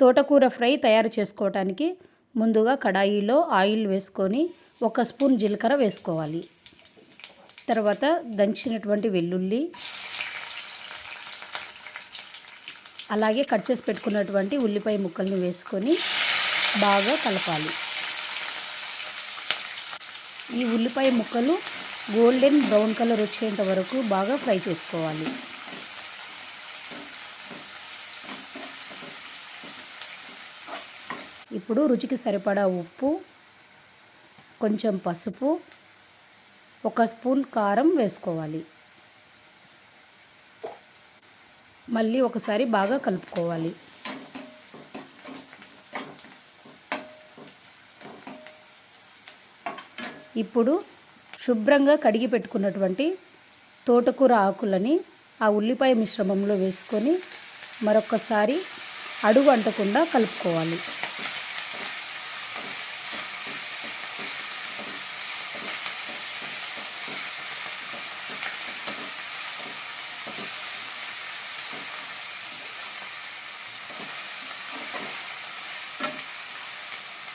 తోటకూర ఫ్రై తయారు చేసుకోవటానికి ముందుగా కడాయిలో ఆయిల్ వేసుకొని ఒక స్పూన్ జీలకర్ర వేసుకోవాలి. తర్వాత దంచినటువంటి వెల్లుల్లి అలాగే కట్ చేసి పెట్టుకున్నటువంటి ఉల్లిపాయ ముక్కల్ని వేసుకొని బాగా కలపాలి. ఈ ఉల్లిపాయ ముక్కలు గోల్డెన్ బ్రౌన్ కలర్ వచ్చేంత వరకు బాగా ఫ్రై చేసుకోవాలి. ఇప్పుడు రుచికి సరిపడా ఉప్పు కొంచెం పసుపు ఒక స్పూన్ కారం వేసుకోవాలి. మళ్ళీ ఒకసారి బాగా కలుపుకోవాలి. ఇప్పుడు శుభ్రంగా కడిగి పెట్టుకున్నటువంటి తోటకూర ఆకులని ఆ ఉల్లిపాయ మిశ్రమంలో వేసుకొని మరొకసారి అడుగు అంటకుండా కలుపుకోవాలి.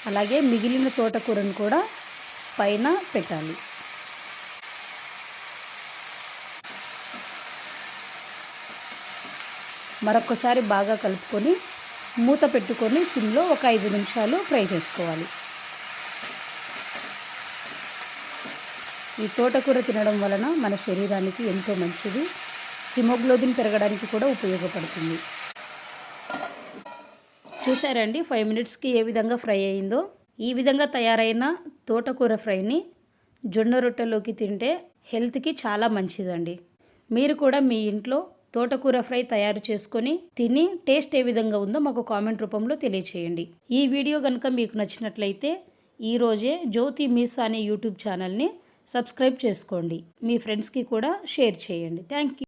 అలాగే మిగిలిన తోటకూరను కూడా పైన పెట్టాలి. మరొకసారి బాగా కలుపుకొని మూత పెట్టుకొని సిమ్లో ఒక ఐదు నిమిషాలు ఫ్రై చేసుకోవాలి. ఈ తోటకూర తినడం వలన మన శరీరానికి ఎంతో మంచిది. హిమోగ్లోబిన్ పెరగడానికి కూడా ఉపయోగపడుతుంది. చూసారండి ఫైవ్ మినిట్స్కి ఏ విధంగా ఫ్రై అయిందో. ఈ విధంగా తయారైన తోటకూర ఫ్రైని జొన్న రొట్టెలోకి తింటే హెల్త్కి చాలా మంచిదండి. మీరు కూడా మీ ఇంట్లో తోటకూర ఫ్రై తయారు చేసుకొని తిని టేస్ట్ ఏ విధంగా ఉందో మాకు కామెంట్ రూపంలో తెలియచేయండి. ఈ వీడియో కనుక మీకు నచ్చినట్లయితే ఈరోజే జ్యోతి మిస్ అనే యూట్యూబ్ ఛానల్ని సబ్స్క్రైబ్ చేసుకోండి. మీ ఫ్రెండ్స్కి కూడా షేర్ చేయండి. Thank you